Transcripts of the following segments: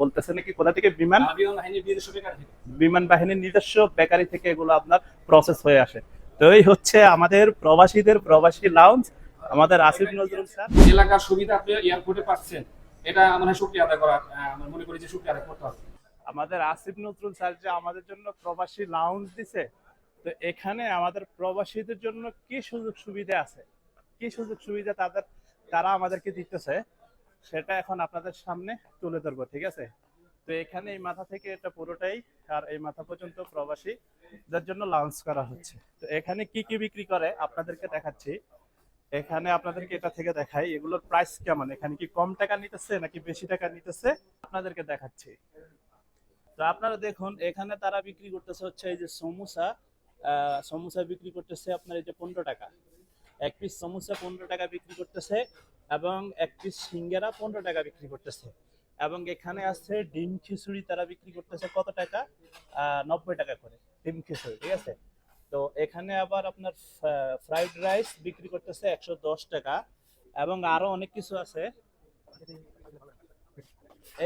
বলতেছে নাকি কোথা থেকে? বিমান? বিমান বাহিনীর নিজস্ব বেকারি থেকে এগুলো আপনার প্রসেস হয়ে আসে। তো এই হচ্ছে আমাদের প্রবাসীদের প্রবাসী লাউঞ্জ আমাদের আসিফ নজরুল স্যার। এলাকার সুবিধা আপনি এয়ারপোর্টে পাচ্ছেন। এটা মনে হয় শুক্রিয়া আদায় করা আমার মনে করি যে শুক্রিয়া আদায় করতে হবে। আমাদের আসিফ নজরুল স্যার যে আমাদের জন্য প্রবাসী লাউঞ্জ দিছে তো এখানে আমাদের প্রবাসীদের জন্য কি সুযোগ সুবিধা আছে? কি সুযোগ সুবিধা তাদের তারা আমাদেরকে দিতেছে? সেটা এখন আপনাদের সামনে তুলে ধরবো, ঠিক আছে? তো এখানে এই মাথা থেকে এটা পুরোটাই, আর এই মাথা পর্যন্ত প্রবাসী, যার জন্য লঞ্চ করা হচ্ছে। তো এখানে কি কি বিক্রি করে আপনাদেরকে দেখাচ্ছি। এখানে আপনাদেরকে এটা থেকে দেখাই, এগুলোর প্রাইস কেমন? এখানে কি কম টাকা নিতেছে নাকি বেশি টাকা নিতেছে? আপনাদেরকে দেখাচ্ছি। তো আপনারা দেখুন, এখানে তারা বিক্রি করতেছে হচ্ছে এই যে সমুসা সমুসা বিক্রি করতেছে আপনার এই যে পনেরো টাকা। এক পিস সমুসা পনেরো টাকা বিক্রি করতেছে। এবং এক পিস সিঙ্গারা পনেরো টাকা বিক্রি করতেছে। এবং এখানে আছে ডিম খিচুড়ি তারা বিক্রি করতেছে কত টাকা? নব্বই টাকা করে ডিম খিচুড়ি, ঠিক আছে? তো এখানে আবার আপনার ফ্রাইড রাইস বিক্রি করতেছে একশো দশ টাকা। এবং আরও অনেক কিছু আছে।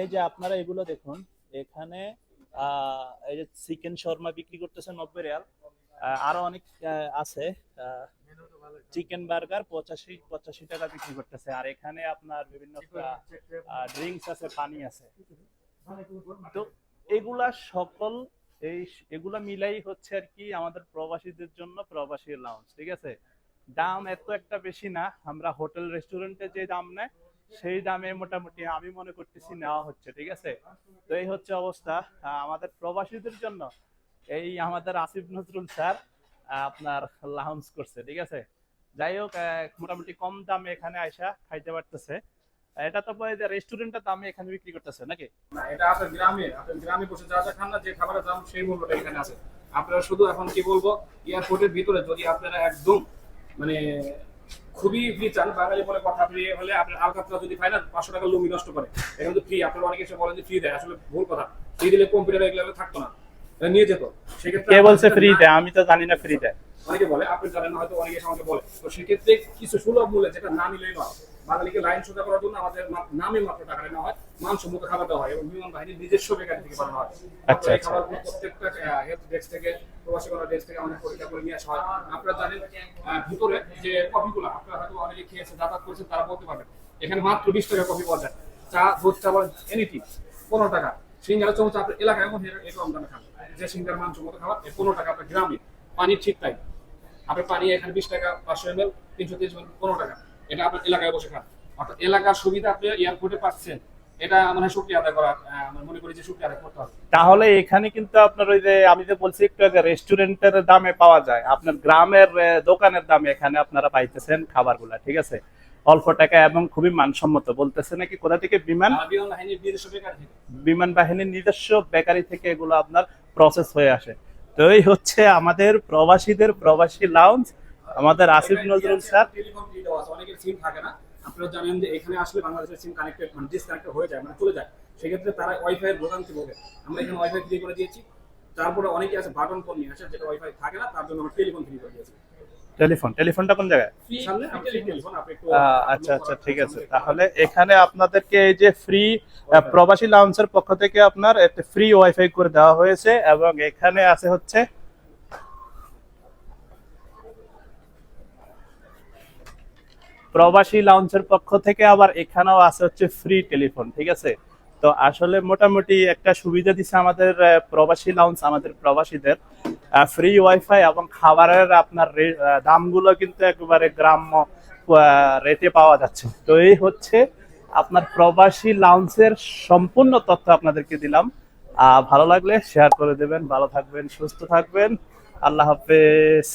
এই যে আপনারা এগুলো দেখুন, এখানে এই যে চিকেন শর্মা বিক্রি করতেছে নব্বই রিয়াল। আরও অনেক আছে। চিকেন বার্গার পঁচাশি পঁচাশি টাকা বিক্রি করতেছে। আর এখানে আপনার বিভিন্ন ড্রিঙ্কস আছে, পানি আছে। তো এগুলা সকল, এই এগুলা মিলাই হচ্ছে আর কি আমাদের প্রবাসীদের জন্য প্রবাসী লাউঞ্জ ঠিক আছে? দাম এত একটা বেশি না। আমরা হোটেল, রেস্টুরেন্টে যে দাম নেয়, সেই দামে মোটামুটি আমি মনে করতেছি নেওয়া হচ্ছে, ঠিক আছে? তো এই হচ্ছে অবস্থা। আমাদের প্রবাসীদের জন্য এই আমাদের আসিফ নজরুল স্যার, আপনার লাউঞ্জ করছে, ঠিক আছে? যাই হোক মোটামুটি কম দামে এখানে আইসা খাইতে পারতেছে। এটা তো রেস্টুরেন্টের দামে এখানে বিক্রি করতেছে নাকি? এটা আপনার গ্রামে আপনার গ্রামে বসে যা যা খান না যে খাবারের দাম সেই মূল্যটা এখানে আছে। আপনারা শুধু এখন কি বলব এয়ারপোর্টের ভিতরে যদি আপনারা একদম মানে খুবই ফ্রি চান, বাঙালি বলে কথা ফ্রি হলে আপনার আলকাতরা যদি পায় না, পাঁচশো টাকা লুমি নষ্ট করে। এখানে তো ফ্রি আপনারা অনেকে এসে বলেন যে ফ্রি দেয়, আসলে ভুল কথা। ফ্রি দিলে কম্পিউটার এগুলো থাকতো না। নিয়ে যেত। সেক্ষেত্রে কে বলছে আপনারা ফ্রি দেয়? আমি তো জানি না ফ্রি দেয়। অনেকে বলে আপনি জানেন না হয়তো অনেকে আমাকে বলে। তো সেক্ষেত্রে কিছু সুলভ মূল্যে যেটা না নিলেই নয় বাঙালিকে লাইন সোজা করার জন্য আমাদের নামে মাত্র টাকা নেওয়া হয় মানসম্মত খাবার দেওয়া হয় এবং বিমান বাহিনীর নিজস্ব বেকারি থেকে বানানো হয়। আচ্ছা, এই আচ্ছা। খাবারগুলো প্রত্যেকটা হেলথ ডেস্ক থেকে প্রবাসী করার ডেস্ক থেকে আমাদের পরীক্ষা করে নিয়ে আসা হয়। আপনারা জানেন ভিতরে যে কফিগুলো আপনারা হয়তো অনেকে খেয়েছে যাতায়াত করেছেন তারা বলতে পারবেন। এখানে মাত্র বিশ টাকা কফি পাওয়া যায়। চা দুধ চা এনিথিং পনেরো টাকা। সিঙ্গারা চামচ আপনার এলাকায় এমন এরকম দামে খান। খাবার পনেরো টাকা আপনার গ্রামে। পানি ঠিক তাই আপনার পানি এখানে বিশ টাকা পাঁচশো এম এল তিনশো তিরিশ এম পনেরো টাকা। এটা আপনার এলাকায় বসে খান। অর্থাৎ এলাকার সুবিধা আপনি এয়ারপোর্টে পাচ্ছেন। এটা মনে শুক্রিয়া আদায় করা আমার মনে করি যে শুক্রিয়া আদায় করতে হবে। তাহলে এখানে কিন্তু আপনার ওই যে আমি যে বলছি একটু আগে রেস্টুরেন্টের দামে পাওয়া যায়। আপনার গ্রামের দোকানের দামে এখানে আপনারা পাইতেছেন খাবারগুলা ঠিক আছে? অল্প টাকা এবং খুবই মানসম্মত। বলতেছে নাকি কোথা থেকে? বিমান? বিমান বাহিনীর নিজস্ব বিমান বাহিনীর নিজস্ব বেকারি থেকে এগুলো আপনার প্রসেস হয়ে আসে। তো এই হচ্ছে আমাদের প্রবাসীদের প্রবাসী লাউঞ্জ আমাদের আসিফ নজরুল স্যার। অনেকের সিম থাকে না। আপনারা জানেন যে এখানে আসলে বাংলাদেশের সিম মানে হয়ে যায় মানে চলে যায়। সেক্ষেত্রে তারা ওয়াইফাই আমরা এখানে ওয়াইফাই ফ্রি করে দিয়েছি। তারপরে অনেকে আছে বাটন ফোন নিয়ে আসে, যেটা ওয়াইফাই থাকে না, তার জন্য আমরা টেলিফোন ফ্রি করে দিয়েছি। টেলিফোন টেলিফোনটা কোন জায়গায়? আচ্ছা আচ্ছা ঠিক আছে। তাহলে এখানে আপনাদেরকে এই যে ফ্রি প্রবাসী লাউঞ্জের পক্ষ থেকে আপনার একটা ফ্রি ওয়াইফাই করে দেওয়া হয়েছে এবং এখানে আছে হচ্ছে প্রবাসী লাউঞ্জের পক্ষ থেকে আবার এখানেও আছে হচ্ছে ফ্রি টেলিফোন ঠিক আছে? তো আসলে মোটামুটি একটা সুবিধা দিচ্ছে আমাদের প্রবাসী লাউঞ্জ আমাদের প্রবাসীদের। ফ্রি ওয়াইফাই এবং খাবারের আপনার দামগুলো কিন্তু একেবারে গ্রাম্য রেটে পাওয়া যাচ্ছে। তো এই হচ্ছে আপনার প্রবাসী লাউন্সের সম্পূর্ণ তথ্য আপনাদেরকে দিলাম। ভালো লাগলে শেয়ার করে দেবেন, ভালো থাকবেন, সুস্থ থাকবেন। আল্লাহ হাফেজ।